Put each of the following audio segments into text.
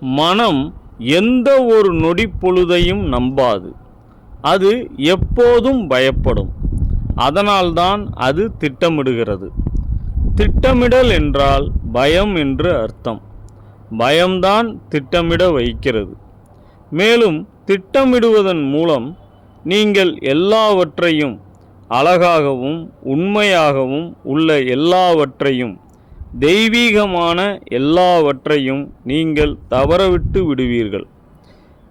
மனம் எந்த ஒரு நொடி பொழுதையும் நம்பாது. அது எப்போதும் பயப்படும். அதனால்தான் அது திட்டமிடுகிறது. திட்டமிடல் என்றால் பயம் என்று அர்த்தம். பயம்தான் திட்டமிட வைக்கிறது. மேலும் திட்டமிடுவதன் மூலம் நீங்கள் எல்லாவற்றையும் அழகாகவும் உண்மையாகவும் உள்ள எல்லாவற்றையும் தெய்வீகமான எல்லாவற்றையும் நீங்கள் தவறவிட்டு விடுவீர்கள்.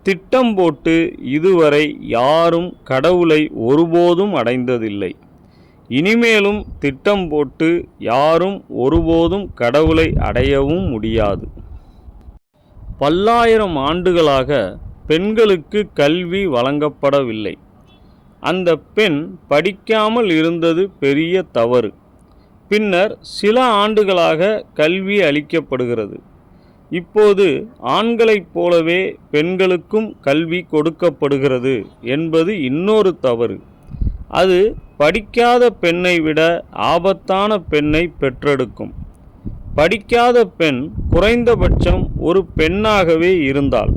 திட்டம் போட்டு இதுவரை யாரும் கடவுளை ஒருபோதும் அடைந்ததில்லை. இனிமேலும் திட்டம் போட்டு யாரும் ஒருபோதும் கடவுளை அடையவும் முடியாது. பல்லாயிரம் ஆண்டுகளாக பெண்களுக்கு கல்வி வழங்கப்படவில்லை. அந்த பெண் படிக்காமல் இருந்தது பெரிய தவறு. பின்னர் சில ஆண்டுகளாக கல்வி அளிக்கப்படுகிறது. இப்போது ஆண்களைப் போலவே பெண்களுக்கும் கல்வி கொடுக்கப்படுகிறது என்பது இன்னொரு தவறு. அது படிக்காத பெண்ணை விட ஆபத்தான பெண்ணை பெற்றெடுக்கும். படிக்காத பெண் குறைந்தபட்சம் ஒரு பெண்ணாகவே இருந்தாள்.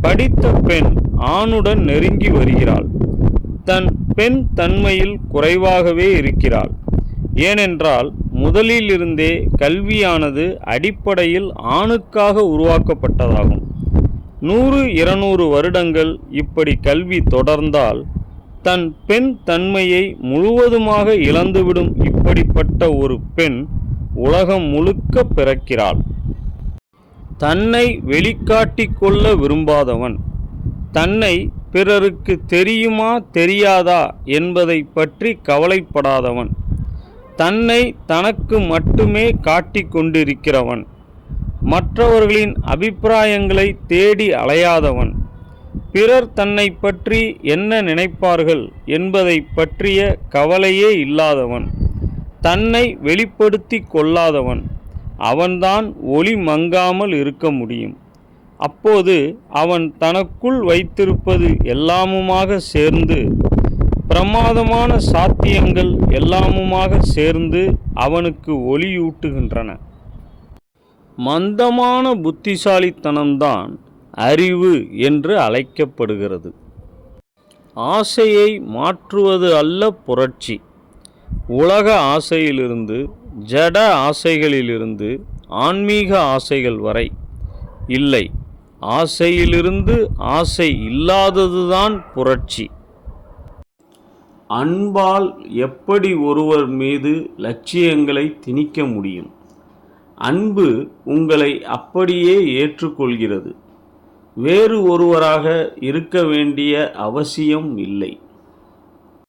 படித்த பெண் ஆணுடன் நெருங்கி வருகிறாள். தன் பெண் தன்மையில் குறைவாகவே இருக்கிறாள். ஏனென்றால் முதலிலிருந்தே கல்வியானது அடிப்படையில் ஆணுக்காக உருவாக்கப்பட்டதாகும். நூறு இருநூறு வருடங்கள் இப்படி கல்வி தொடர்ந்தால் தன் பெண் தன்மையை முழுவதுமாக இழந்துவிடும் இப்படிப்பட்ட ஒரு பெண் உலகம் முழுக்க பிறக்கிறாள். தன்னை வெளிக்காட்டிக் கொள்ள விரும்பாதவன் தன்னை பிறருக்கு தெரியுமா தெரியாதா என்பதை பற்றி கவலைப்படாதவன். தன்னை தனக்கு மட்டுமே காட்டிக் கொண்டிருக்கிறவன். மற்றவர்களின் அபிப்பிராயங்களை தேடி அலையாதவன். பிறர் தன்னை பற்றி என்ன நினைப்பார்கள் என்பதை பற்றிய கவலையே இல்லாதவன். தன்னை வெளிப்படுத்தி கொள்ளாதவன். அவன்தான் ஒளி மங்காமல் இருக்க முடியும். அப்போது அவன் தனக்குள் வைத்திருப்பது எல்லாமுமாக சேர்ந்து பிரமாதமான சாத்தியங்கள் எல்லாமுமாக சேர்ந்து அவனுக்கு ஒளியூட்டுகின்றன. மந்தமான புத்திசாலித்தனம்தான் அறிவு என்று அழைக்கப்படுகிறது. ஆசையை மாற்றுவது அல்ல புரட்சி. உலக ஆசையிலிருந்து ஜட ஆசைகளிலிருந்து ஆன்மீக ஆசைகள் வரை இல்லை. ஆசையிலிருந்து ஆசை இல்லாததுதான் புரட்சி. அன்பால் எப்படி ஒருவர் மீது லட்சியங்களை திணிக்க முடியும்? அன்பு உங்களை அப்படியே ஏற்றுக்கொள்கிறது. வேறு ஒருவராக இருக்க வேண்டிய அவசியம் இல்லை.